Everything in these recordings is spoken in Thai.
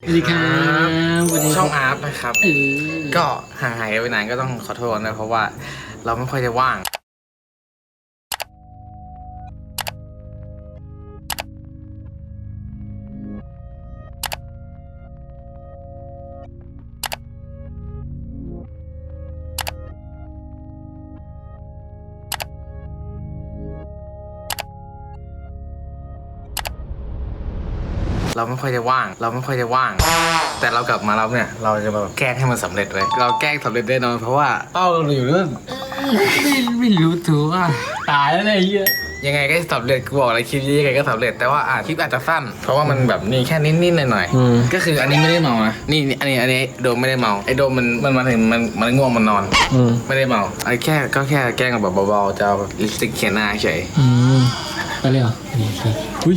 สวัสดีครับวันนี้ช่องอาร์ตนะครับเออก็ห่างหายไปนานก็ต้องขอโทษนะเพราะว่าเราไม่ค่อยจะว่าง เราไม่ค่อยจะว่าง เราไม่ค่อยจะว่าง แต่เรากลับมาแล้วเนี่ย เราจะแบบแกล้งให้มันสำเร็จเลยเราแกล้งสำเร็จแน่นอนเพราะว่าเป้าเราอยู่เรื่องไม่ไม่รู้ตัวตายแล้วเนี่ยไอ้เหี้ย ยังไงก็สำเร็จกูบอกเลยคลิปนี้ยังไงก็สำเร็จแต่ว่าอ่าคลิปอาจจะสั้น เพราะว่ามันแบบนี่แค่นิดๆหน่อยๆก็คืออันนี้ไม่ได้เมานะนี่อันนี้อันนี้โดมไม่ได้เมาไอ้โดมมันมันมาถึงมันมันง่วงมันนอน อืมไม่ได้เมาไอ้แค่ก็แค่แกล้งกับแบบเบาๆจะเอาลิปสติกเขียนหน้าเฉย อืมไปเลยเหรออันนี้คืออุ้ย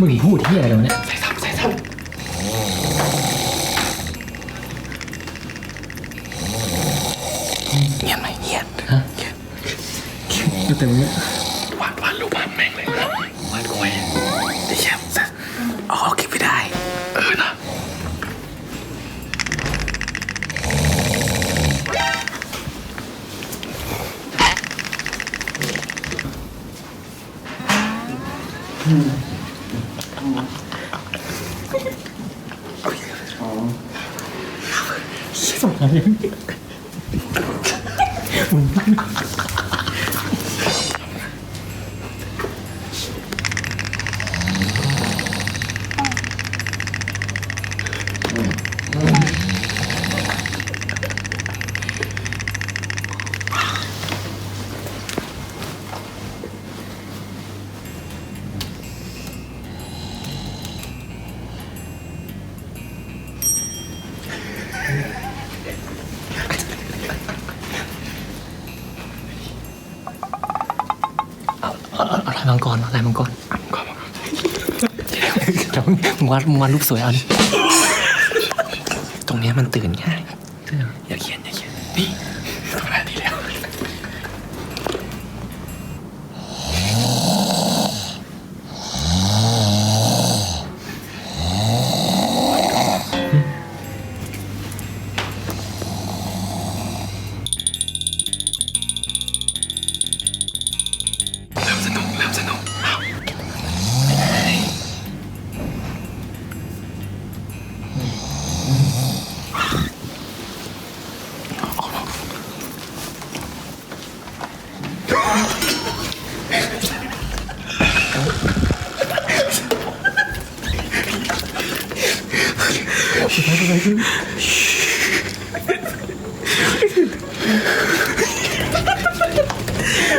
มันขึ้นมันมึงพูดที่อะไรกันวะเนี่ย ใส่ซ้ำใส่ซ้ำเงียบไหมเงียบฮะกระแตงเนี่ยวาดวาดรูปวาดแม่งเลยวาดกวยเดี๋ยวแชมป์ซะเอาเอาเก็บไม่ได้ เออนะสมั ยเมังกรลายมังกรมังกรมึงวาดมึงวาดรูปสวยอัน ตรงเนี้ยมันตื่นง่าย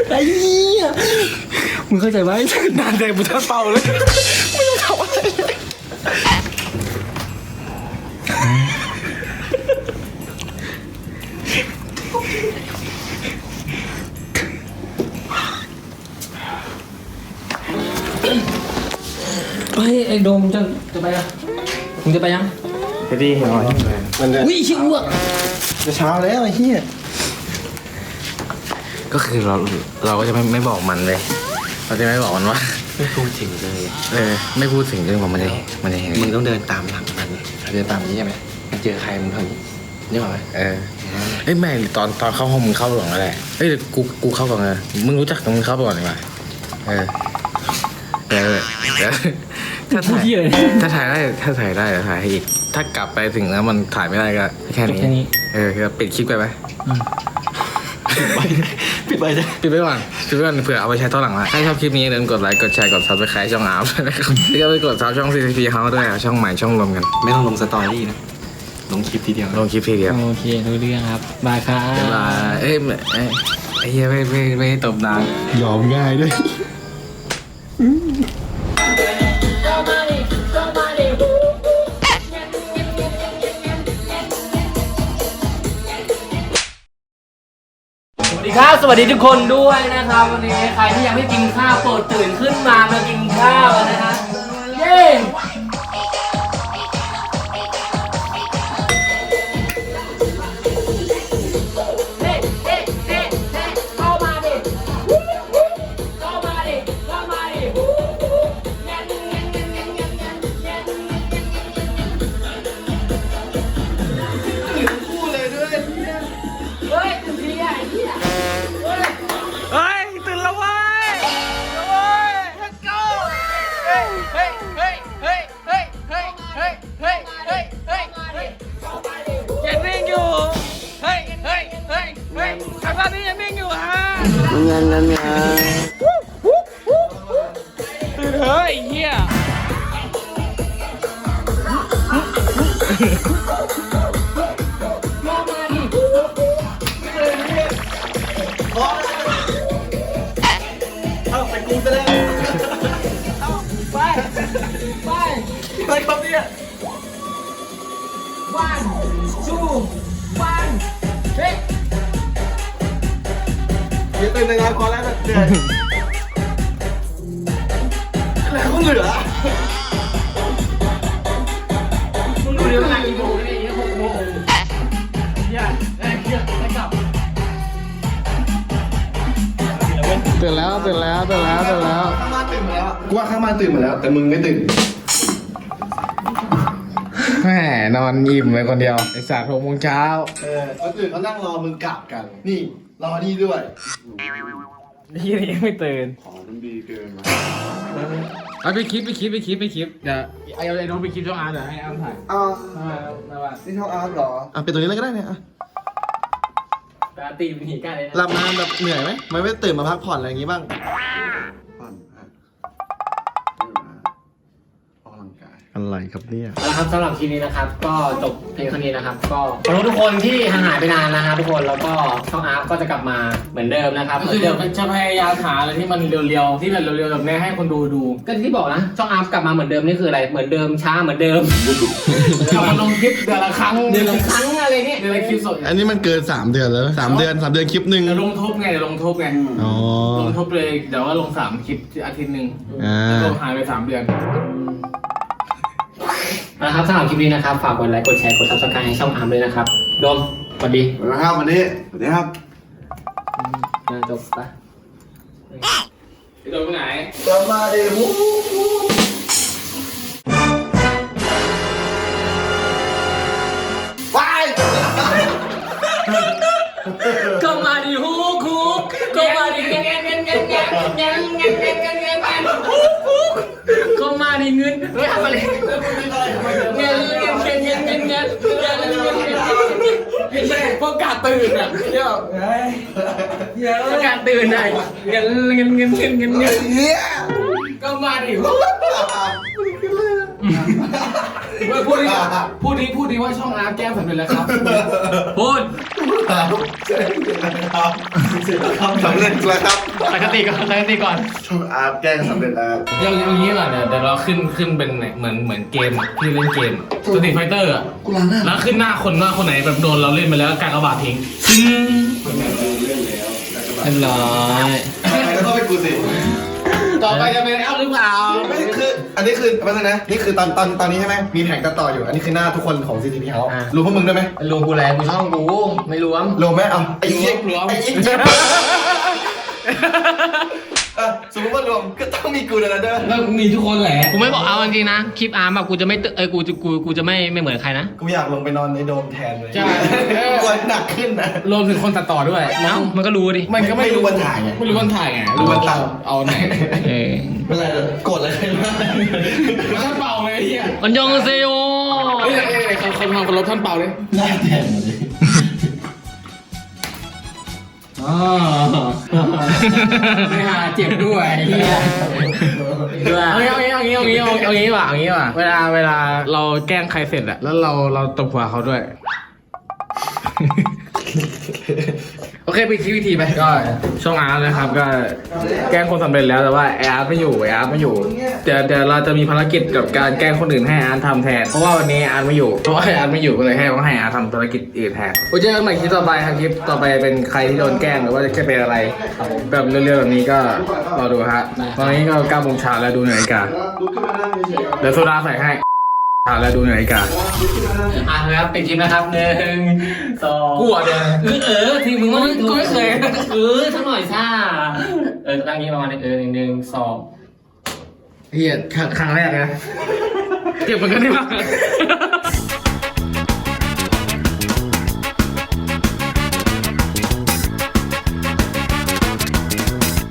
ไอ้เหี้ยมึงเข้าใจไหมนานแดงบุท่าเป่าเลยไม่ต้องทำอะไรเลยเฮ้ยไอ้โดมจะจะไปอะมึงจะไปยัง ไปดีหน่อยมันจะวิ่งชิวอะจะเช้าแล้วไอ้เหี้ยก็คือเราเราก็จะไม่ไม่บอกมันเลย เราจะไม่บอกมันว่า ไม่พูดถึงเลยเออไม่พูดถึงเรื่องของมันจะมันจะเห็นมึงต้องเดินตามหลังมันเดินตามนี้ใช่ไหมมันเจอใครมึงเท่านี้นี่หรอไหมเออเอ้ยแม่ตอนตอนเข้าห้องมึงเข้าก่อนก็ได้เอ้ยเดี๋ยวกูกูเข้าก่อนเลยมึงรู้จักมึงเข้าก่อนดีกว่าเออเออเดี๋ยว ถ้าพูดถ่ายที่อะไรถ้าถ่ายได้ถ้าถ่ายได้เดี๋ยวถ่ายให้อีก ถ้ากลับไปถึงแล้วมันถ่ายไม่ได้ก็แค่นี้แค่นี้ เออก็ปิดคลิปไปไหมปิดไปเลยปิดไปก่อนปิดไปก่อนเผื่อเอาไปใช้ตอนหลังละถ้าชอบคลิปนี้อย่าลืมกดไลค์กดแชร์กดซับสไครต์ช่องอาร์มนะครับแล้วก็ไปกดซับช่อง CCP เขาด้วยอะช่องใหม่ช่องรวมกันไม่ต้องลงสตอรี่นะ ลงคลิปทีเดียว ลงคลิปทีเดียวโอเครู้เรื่องครับบายครับ บ๊ายบายเอ้ยเอ้ยไอ้เหี้ยไม่ไม่ไม่ให้ตบนานยอมง่ายด้วย สวัสดีทุกคนด้วยนะครับวันนี้ใครที่ยังไม่กินข้าวโปรดตื่นขึ้นมามากินข้าวนนะฮะเย้านนั้นนะเฮ้ยเฮียไปกูซะแล้ไป ไป ไปครับเนี่ย one two one three าตื่นในงานพอแล้วนะเหนื่อยแล้วก็เหลือมึงดูดิว่าเวลากี่โมงนี่ยเนี่ยหกโมงอย่าไอ้เหี้ยไปกลับตื่นแล้วตื่นแล้วตื่นแล้วตื่นแล้วข้างบ้านตื่นมาแล้วกูว่าข้างบ้านตื่นมาแล้ว แต่มึงไม่ตื่น แหมนอนอิ่มเลยคนเดียวไอสัตว์หกโมงเช้า เออคนอื่นเขานั่งรอมึงกลับกัน นี่ รอนี่ด้วยนี่ยังไม่ตื่นของมันดีเกินมาเอาไปคลิปไปคลิปไปคลิปไปคลิปเดี๋ยวไอ้ไอ้น้องไปคลิปช่องอาร์ตเดี๋ยวให้อาร์มถ่ายอ้าวมาว่านี่ช่องอาร์ตเหรออะเป็นตัวนี้เลยก็ได้เนี่ยอะตาตีเป็นหีกันเลยนะหลับนานแบบเหนื่อยไหมไม่ไม่ตื่นมาพักผ่อนอะไรอย่างงี้บ้าง อะไรครับเนี่ยเอาละครับสำหรับคลิปนี้นะครับ ก็จบเพียงเท่านี้นะครับ ก็ขอบคุณทุกคนที่ห่างหายไปนานนะครับทุกคนแล้วก็ช่องอาร์ตก็จะกลับมาเหมือนเดิมนะครับเหมืคืออนเดี๋เดิยวมจะพยายามหาอะไรที่มันเรียวๆที่แบบเรียวๆแบบนี้ให้คนดูดูก็ที่บอกนะช่องอาร์ตกลับมาเหมือนเดิมนี่คืออะไรเหมือนเดิมช้าเหมือนเดิมเอามาลงคลิปเดือนละครั้งเดือนละครั้งอะไรเนี่ยเดือนละคลิปสดอันนี้มันเกิน 3 เดือนแล้วสามเดือนสามเดือนคลิปหนึ่งเดี๋ยวลงทบไงเดี๋ยวลงทบไงอ๋อลงทบเลยเดี๋ยวว่าลงสามคลิปอาทิตย์หนึ่งอ่าแล้วลงหายไปสามเดือน นะครับสำหรับคลิปนี้นะครับ ฝากกดไลค์ กดแชร์ กดซับสไครต์ให้ช่องอาร์มด้วยนะครับโดมสวัสดีนะครับวันนี้สวัสดีครับอ่าจบไปโดนไปไหนกลับมาเดี๋ยวไปก็มาดิฮูคูก็มาดิเงี้ยเงี้ยเงี้ยเงี้ยเงี้ยเงี้ยเงี้ยเงี้ยเงี้ยเงี้ยเงี้ยฮูคูก็มา ดิเงินเฮ้ยทำอะไรเงินเงินเงินเงินเงินเงินเงินเงินเงินเงี้ยเงี้ยไม่ใช่พวกกาตื่นอะเดี๋ยวประกาตื่นหน่อยเงินเงินเงินเงินเงี้ยเงี้ยเนี่ยก็มาดิ พูดดิพูดดิพูดดิว่าช่องอาร์ตแก้มสำเร็จแล้วครับ พูดสำเร็จแล้วครับปกติก่อนปกติก่อน ช่องอาร์ตแกล้งสำเร็จแล้วเดี๋ยวอย่างนี้ก่อนเดี๋ยวเดี๋ยวเราขึ้นขึ้นเป็นเหมือนเหมือนเกมอะที่เล่นเกมสตรีทไฟเตอร์อะกูล้างหน้าแล้วขึ้นหน้าคนว่าคนไหนแบบโดนเราเล่นไปแล้วการเอาบาดทิ้งซึ่งเรียบร้อยแล้วก็เป็นกูสิต่อไปจะเป็นเอาหรือเปล่าไม่คื ออันนี้คือแป๊บนึงนะ นี่คือตอนตอนตอนนี้ใช่ไหมมีแท็กตัดต่ออยู่ อันนี้คือหน้าทุกคนของ CCTV เขารู้พวกมึงด้วยไหมรวมกูแลกูช่องกูไม่รวม รู้ไหมเอาไอ้เหี้ยไอ้เหี้ยเออสมมติว่ารวมก็ต้องมีกูในนั้นด้วยแล้วมีทุกคนแหละกูไม่บอกเอาจริงๆนะคลิปอาร์มอะกูจะไม่ตึเอ้ยกูจะกูกูจะไม่ไม่เหมือนใครนะ กูอยากลงไปนอนในโดมแทนเลยใช่กลัวหนักขึ้นนะ รวมถึงคนตัดต่อด้วยเอ้ามันก็รู้ดิมันก็ไม่ไม่รู้วันถ่ายไงไม่รู้วันถ่ายไงรู้วันตัด เอาไหนเออไม่เป็นไรเลยกดอะไรกันบ้างท่านเป่าเลยไอ้เฮียมันยองเซโยเฮ้ยเอ้ยเขาเขาทำคนรถท่านเป่าเลยหน้าแทนเลย อ๋อไม่หาเจ็บด้วยด้วยเอางี้เอางี้เอางี้เอางี้เอางี้ว่ะเอางี้ว่ะเวลาเวลาเราแกล้งใครเสร็จอะแล้วเราเราตบหัวเขาด้วย เคไปคิดวิธีไปก็ช่องอาร์ตนะครับ ก็แกล้งคนสำเร็จแล้วแต่ว่าไออาร์ตไม่อยู่ไออาร์ตไม่อยู่เดี๋ยวเดี๋ยวเราจะมีภารกิจกับการแกล้งคนอื่นให้อาร์ตทำแทนเพราะว่าวันนี้อาร์ตไม่อยู่เพราะว่าไออาร์ตไม่อยู่ก็เลยให้ต้องให้อาร์ตทำภารกิจอื่นแทนไว้เจอกันใหม่คลิปต่อไปครับคลิปต่อไปเป็นใครที่โดนแกล้งหรือว่าจะเป็นอะไรแบบเรื่องๆแบบนี้ก็รอดูฮะตอนนี้ก็เก้าโมงเช้าแล้วดูนาฬิกาลุกขึ้นมานั่งเฉยๆก่อนเดี๋ยวโซดาใส่ให้ เช้าแล้วดูนาฬิกาอะครับเป็นคลิปนะครับหนึ่งสองกูอะเดี๋ยวเออเออทีมึงว่ากูไม่เคยเออสักหน่อยซ่าเออตั้งนี้ประมาณนี้เออหนึ่งหนึ่งสองเฮียครั้งครั้งแรกนะเก็บมันก็ได้มาก